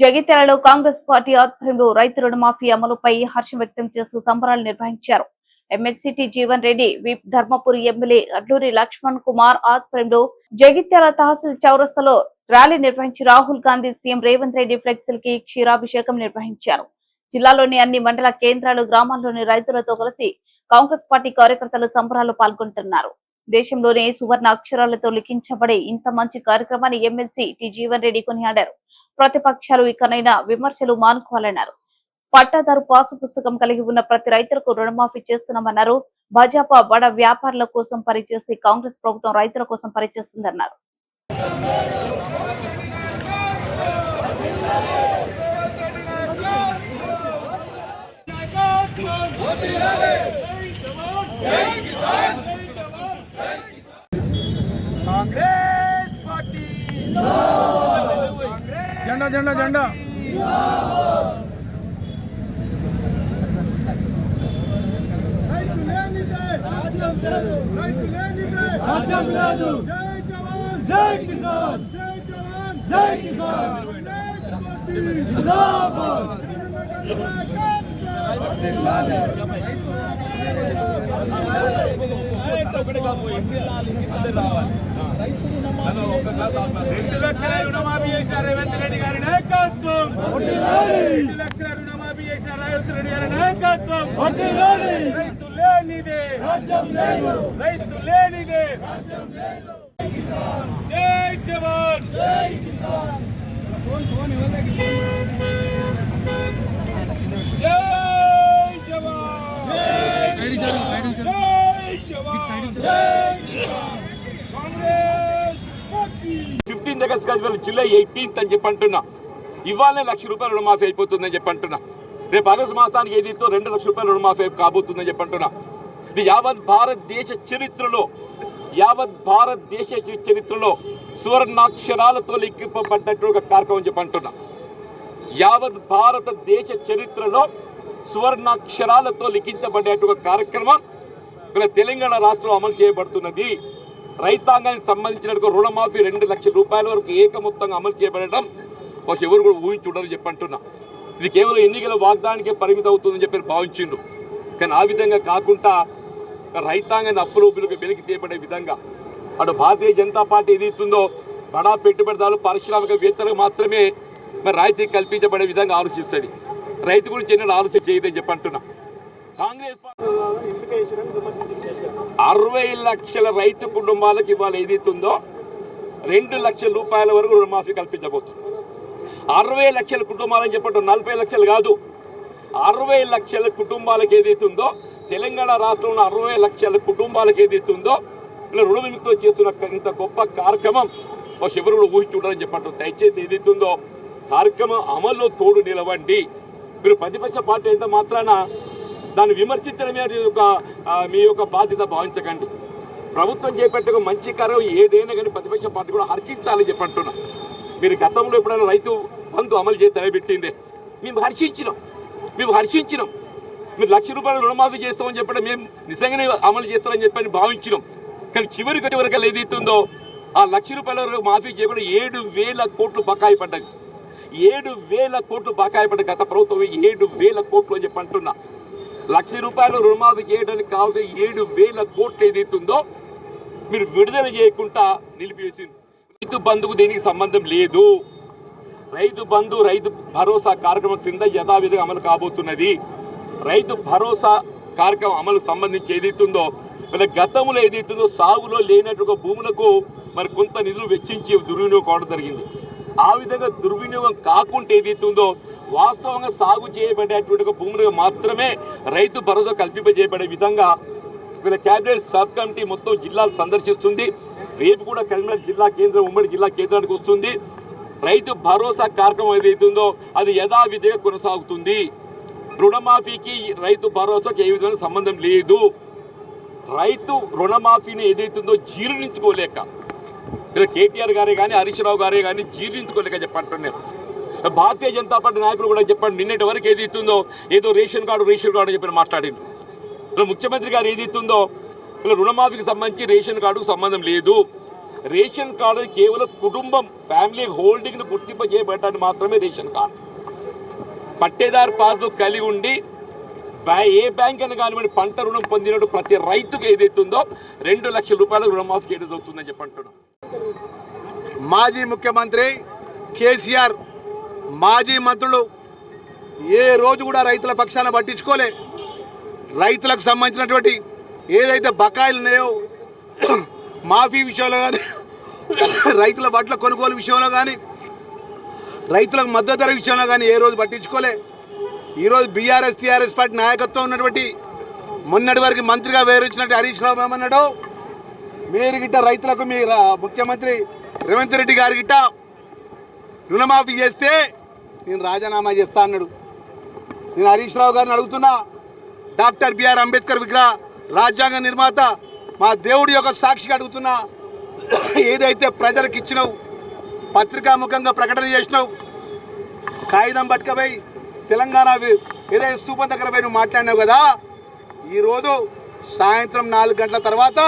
జగిత్యాలలో కాంగ్రెస్ పార్టీ ఆధ్వర్యంలో రైతు రుణమాఫీ అమలుపై హర్షం వ్యక్తం చేస్తూ సంబరాలు నిర్వహించారు. MLC T Jeevan Reddy whip Dharmapuri MLA Adluri Laxman Kumar ఆధ్వర్యంలో జగిత్యాల తహసీల్ చౌరస్తలో ర్యాలీ నిర్వహించి రాహుల్ గాంధీ సీఎం రేవంత్ రెడ్డి ఫ్లెక్సీలకి క్షీరాభిషేకం నిర్వహించారు. జిల్లాలోని అన్ని మండల కేంద్రాలు గ్రామాల్లోని రైతులతో కలిసి కాంగ్రెస్ పార్టీ కార్యకర్తలు సంబరాలు పాల్గొంటున్నారు. దేశంలోనే సువర్ణ అక్షరాలతో లిఖించబడే ఇంత మంచి కార్యక్రమాన్ని ఎమ్మెల్సీ టి జీవన్ రెడ్డి కొనియాడారు. ప్రతిపక్షాలు ఇకనైనా విమర్శలు మానుకోవాలన్నారు. పట్టాదారు పాసు పుస్తకం కలిగి ఉన్న ప్రతి రైతులకు రుణమాఫీ చేస్తున్నామన్నారు. భాజపా బడ వ్యాపారుల కోసం పనిచేస్తే కాంగ్రెస్ ప్రభుత్వం రైతుల కోసం పనిచేస్తుందన్నారు. జెండా జెండా జెండా రైతు లేనిదే రాజ్యం లేదు రైతు రెండు లక్షల రుణమాఫీ చేసిన రేవంత్ రెడ్డి గారి నాయకత్వం. రెండు లక్షల రుణమాఫీ చేసిన రేవంత్ రెడ్డి గారి నాయకత్వం. రైతు లేనిదే. రైతు లేనిదే. జై జవాన్. జై జవాన్ జై జవాన్ Congress party fifteenth August Gajwel ఇవాళ జూలై ఎయిటీన్త్ అని చెప్పి అంటున్నా ఇవాళనే లక్ష రూపాయలు రుణమాఫీ అయిపోతుందని చెప్పి అంటున్నా రేపు ఆగస్టు మాసానికి ఏదైతే రెండు లక్షల రూపాయలు రుణమాఫీ కాబోతుందని చెప్పి అంటున్నా ఇది యావత్ భారతదేశ చరిత్రలో యావత్ భారతదేశ చరిత్రలో సువర్ణాక్షరాలతో లిఖింపబడ్డట్టు ఒక కార్యక్రమం చెప్పి అంటున్నా యావత్ భారతదేశ చరిత్రలో సువర్ణాక్షరాలతో లిఖించబడేట ఒక కార్యక్రమం ఇక్కడ తెలంగాణ రాష్ట్రంలో అమలు చేయబడుతున్నది. రైతాంగానికి సంబంధించిన రుణమాఫీ రెండు లక్షల రూపాయల వరకు ఏకమొత్తంగా అమలు చేయబడటం ఒక ఎవరు కూడా ఊహించుండరు చెప్పంటున్నా ఇది కేవలం ఎన్నికల వాగ్దానికే పరిమితం అవుతుందని చెప్పి భావించిండు కానీ ఆ విధంగా కాకుండా రైతాంగాన్ని అప్పులు వెలికి తీయబడే విధంగా అటు భారతీయ జనతా పార్టీ ఏది ఇస్తుందో బడా పెట్టుబడిదారులు పారిశ్రామికవేత్తలకు మాత్రమే మరి రాయితీ కల్పించబడే విధంగా ఆలోచిస్తుంది రైతు గురించి ఎన్నో ఆలోచన చేయదని చెప్పంటున్నా కాంగ్రెస్ పార్టీ అరవై లక్షల రైతు కుటుంబాలకు ఇవాళ ఏదైతుందో రెండు లక్షల రూపాయల వరకు రుణమాఫీ కల్పించబోతుంది అరవై లక్షల కుటుంబాలని చెప్పడం నలభై లక్షలు కాదు. అరవై లక్షల కుటుంబాలకు ఏదైతుందో తెలంగాణ రాష్ట్రంలో అరవై లక్షల కుటుంబాలకు ఏదైతుందో ఇలా రుణ విముక్తితో చేస్తున్న ఇంత గొప్ప కార్యక్రమం ఒక ఎవరు కూడా ఊహించుంటారని చెప్పంటారు దయచేసి ఉందో కార్యక్రమం అమల్లో తోడు నిలవండి. మీరు ప్రతిపక్ష పార్టీ అయితే మాత్రాన దాన్ని విమర్శించడమే అది ఒక మీ యొక్క బాధ్యత భావించకండి. ప్రభుత్వం చేపట్టుకు మంచి కార్యం ఏదైనా కానీ ప్రతిపక్ష పార్టీ కూడా హర్షించాలని చెప్పంటున్నా. మీరు గతంలో ఎప్పుడైనా రైతు బంధు అమలు చేసి తలబెట్టిందే మేము హర్షించినాం. మేము హర్షించినాం. మీరు లక్ష రూపాయలు రుణమాఫీ చేస్తామని చెప్పడం మేము నిజంగానే అమలు చేస్తామని చెప్పని భావించినాం. కానీ చివరికి వచ్చే వరకు ఏదైతుందో ఆ లక్ష రూపాయల వరకు మాఫీ చేయకుండా ఏడు వేల కోట్లు బకాయి పడ్డది. ఏడు వేల కోట్లు బకాయి పడ్డ గత ప్రభుత్వం ఏడు వేల కోట్లు అని చెప్పి అంటున్నా లక్ష రూపాయలు రుణమాఫీ చేయడానికి కావాల్సిన ఏడు వేల కోట్లు ఏదైతుందో మీరు విడుదల చేయకుండా నిలిపివేసింది రైతు బంధుకు దీనికి సంబంధం లేదు. రైతు బంధు రైతు భరోసా కార్యక్రమం కింద యథావిధిగా అమలు కాబోతున్నది. రైతు భరోసా కార్యక్రమం అమలు సంబంధించి ఏదైతుందో మన గతంలో ఏదైతుందో సాగులో లేనట్టుగా భూములకు మరి కొంత నిధులు వెచ్చించి దుర్వినియోగం కావడం జరిగింది. ఆ విధంగా దుర్వినియోగం కాకుండా ఏదైతుందో వాస్తవంగా సాగు చేయబడేటువంటి ఒక భూములకు మాత్రమే రైతు భరోసా కల్పింపజేయబడే విధంగా వీళ్ళ క్యాబినెట్ సబ్ కమిటీ మొత్తం జిల్లాలు సందర్శిస్తుంది. రేపు కూడా కరీంనగర్ జిల్లా కేంద్రం ఉమ్మడి జిల్లా కేంద్రానికి వస్తుంది. రైతు భరోసా కార్యక్రమం ఏదైతుందో అది యథావిధిగా కొనసాగుతుంది. రుణమాఫీకి రైతు భరోసాకి ఏ విధమైన సంబంధం లేదు. రైతు రుణమాఫీని ఏదైతుందో జీర్ణించుకోలేక ఇలా కేటీఆర్ గారే కానీ హరీష్ రావు గారే కానీ జీర్ణించుకోలేక చెప్పంటున్నారు భారతీయ జనతా పార్టీ నాయకులు కూడా చెప్పండి నిన్నటి వరకు ఏది ఇస్తుందో ఏదో రేషన్ కార్డు రేషన్ కార్డు అని చెప్పి మాట్లాడింది ఇలా ముఖ్యమంత్రి గారు ఏది ఇస్తుందో ఇలా రుణమాఫీకి సంబంధించి రేషన్ కార్డుకు సంబంధం లేదు. రేషన్ కార్డు కేవలం కుటుంబం ఫ్యామిలీ హోల్డింగ్ను గుర్తింప చేయబడటానికి మాత్రమే రేషన్ కార్డు. పట్టేదారు పాస్బుక్ కలిగి ఉండి ఏ బ్యాంక్ అయినా కానివ్వండి పంట రుణం పొందినట్టు ప్రతి రైతుకు ఏదైతుందో రెండు లక్షల రూపాయలు రుణమాఫీ చేయడం జరుగుతుందని చెప్పి అంటున్నాం. మాజీ ముఖ్యమంత్రి కేసీఆర్ మాజీ మంత్రులు ఏ రోజు కూడా రైతుల పక్షాన పట్టించుకోలే. రైతులకు సంబంధించినటువంటి ఏదైతే బకాయిలు ఉన్నాయో మాఫీ విషయంలో కానీ రైతుల బట్ల కొనుగోలు విషయంలో కానీ రైతులకు మద్దతు ధర విషయంలో కానీ ఏ రోజు పట్టించుకోలే. ఈరోజు బీఆర్ఎస్ టీఆర్ఎస్ పార్టీ నాయకత్వం ఉన్నటువంటి మొన్నటి వరకు మంత్రిగా వేరొచ్చినట్టు హరీష్ రావు ఏమన్నాడు మీరు గిట్ట రైతులకు మీ ముఖ్యమంత్రి రేవంత్ రెడ్డి గారి గిట్ట రుణమాఫీ చేస్తే నేను రాజీనామా చేస్తా అన్నాడు. నేను హరీష్ రావు గారిని అడుగుతున్నా డాక్టర్ బిఆర్ అంబేద్కర్ విగ్రహ రాజ్యాంగ నిర్మాత మా దేవుడి యొక్క సాక్షిగా అడుగుతున్నా ఏదైతే ప్రజలకు ఇచ్చినావు పత్రికాముఖంగా ప్రకటన చేసినావు కాగితం పట్టుకపోయి తెలంగాణ ఏదైతే స్థూపం దగ్గర పోయి నువ్వు మాట్లాడినావు కదా ఈరోజు సాయంత్రం నాలుగు గంటల తర్వాత